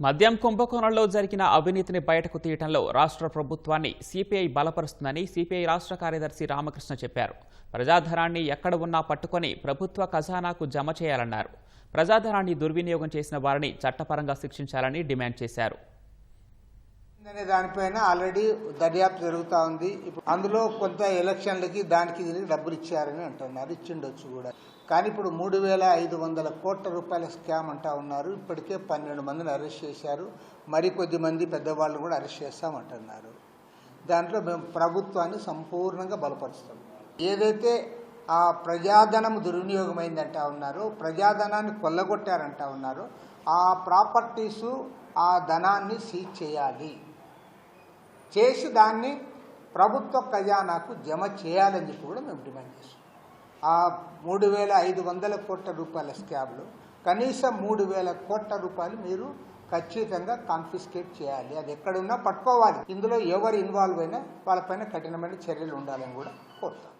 మద్యం కుంభకోణంలో జరిగిన అవినీతిని బయటకు తీయటంలో రాష్ట్ర ప్రభుత్వాన్ని సిపిఐ బలపరుస్తుందని సిపిఐ రాష్ట్ర కార్యదర్శి రామకృష్ణ చెప్పారు. ప్రజాధనాన్ని ఎక్కడ ఉన్నా పట్టుకొని ప్రభుత్వ ఖజానాకు జమ చేయాలన్నారు. ప్రజాధనాన్ని దుర్వినియోగం చేసిన వారిని చట్టపరంగా శిక్షించాలని డిమాండ్ చేశారు. అనే దానిపైన ఆల్రెడీ దర్యాప్తు జరుగుతూ ఉంది. ఇప్పుడు అందులో కొంత ఎలక్షన్లకి దానికి దీనికి డబ్బులు ఇచ్చారని అంటున్నారు. ఇచ్చిండొచ్చు కూడా. కానీ ఇప్పుడు మూడు వేల ఐదు వందల కోట్ల రూపాయల స్కామ్ అంటా ఉన్నారు. ఇప్పటికే పన్నెండు మందిని అరెస్ట్ చేశారు. మరికొద్ది మంది పెద్దవాళ్ళు కూడా అరెస్ట్ చేస్తామంటున్నారు దాంట్లో మేము ప్రభుత్వాన్ని సంపూర్ణంగా బలపరుస్తాం. ఏదైతే ఆ ప్రజాధనం దుర్వినియోగమైందంటా ఉన్నారో ప్రజాధనాన్ని కొల్లగొట్టారంటా ఉన్నారో ఆ ప్రాపర్టీసు ఆ ధనాన్ని సీజ్ చేయాలి. చేసి దాన్ని ప్రభుత్వ ఖజానాకు జమ చేయాలని చెప్పి కూడా మేము డిమాండ్ చేస్తాం ఆ మూడు వేల ఐదు వందల కోట్ల రూపాయల స్కాబ్లో కనీసం మూడు వేల కోట్ల రూపాయలు మీరు ఖచ్చితంగా కాన్ఫిస్కేట్ చేయాలి. అది ఎక్కడున్నా పట్టుకోవాలి. ఇందులో ఎవరు ఇన్వాల్వ్ అయినా వాళ్ళపైన కఠినమైన చర్యలు ఉండాలని కూడా కోరుతాం.